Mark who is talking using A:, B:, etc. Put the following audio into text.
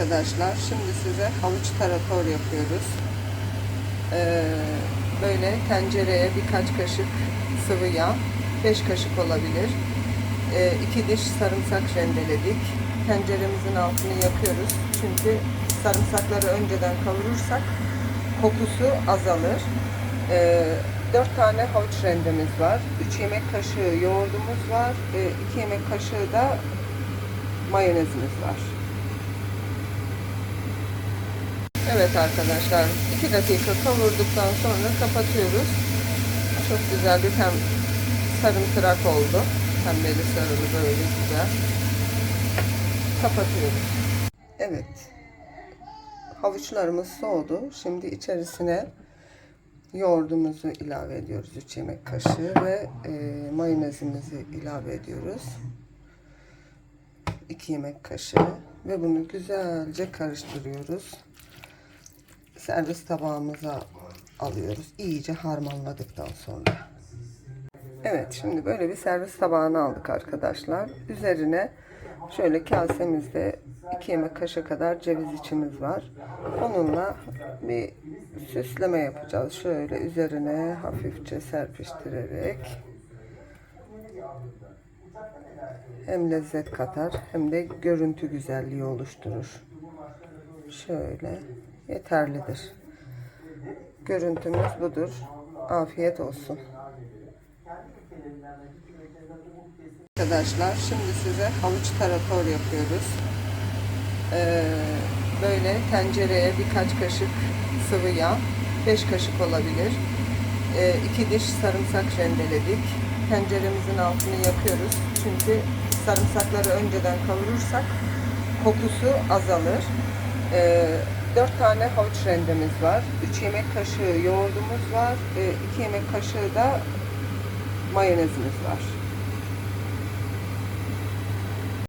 A: Arkadaşlar şimdi size havuç tarator yapıyoruz. Ee, böyle tencereye birkaç kaşık sıvı yağ, 5 kaşık olabilir. 2 diş sarımsak rendeledik. Tenceremizin altını yakıyoruz. Çünkü sarımsakları önceden kavurursak kokusu azalır. 4 tane havuç rendemiz var. 3 yemek kaşığı yoğurdumuz var. 2 yemek kaşığı da mayonezimiz var. Evet arkadaşlar 2 dakika kavurduktan sonra kapatıyoruz. Çok güzel bir pem sarımtırak oldu. Pembeli sarılı böyle güzel. Kapatıyoruz. Evet. Havuçlarımız soğudu. Şimdi içerisine yoğurdumuzu ilave ediyoruz. 3 yemek kaşığı ve e, mayonezimizi ilave ediyoruz. 2 yemek kaşığı ve bunu güzelce karıştırıyoruz. Servis tabağımıza alıyoruz. İyice harmanladıktan sonra. Evet şimdi böyle bir servis tabağını aldık arkadaşlar. Üzerine şöyle kasemizde 2 yemek kaşığı kadar ceviz içimiz var. Onunla bir süsleme yapacağız. Şöyle üzerine hafifçe serpiştirerek hem lezzet katar hem de görüntü güzelliği oluşturur. Şöyle yeterlidir. Görüntümüz budur. Afiyet olsun. Arkadaşlar şimdi size havuç tarator yapıyoruz. Ee, böyle tencereye birkaç kaşık sıvı yağ, 5 kaşık olabilir. 2 diş sarımsak rendeledik. Tenceremizin altını yakıyoruz. Çünkü sarımsakları önceden kavurursak kokusu azalır. 4 tane havuç rendemiz var. 3 yemek kaşığı yoğurdumuz var. 2 yemek kaşığı da mayonezimiz var.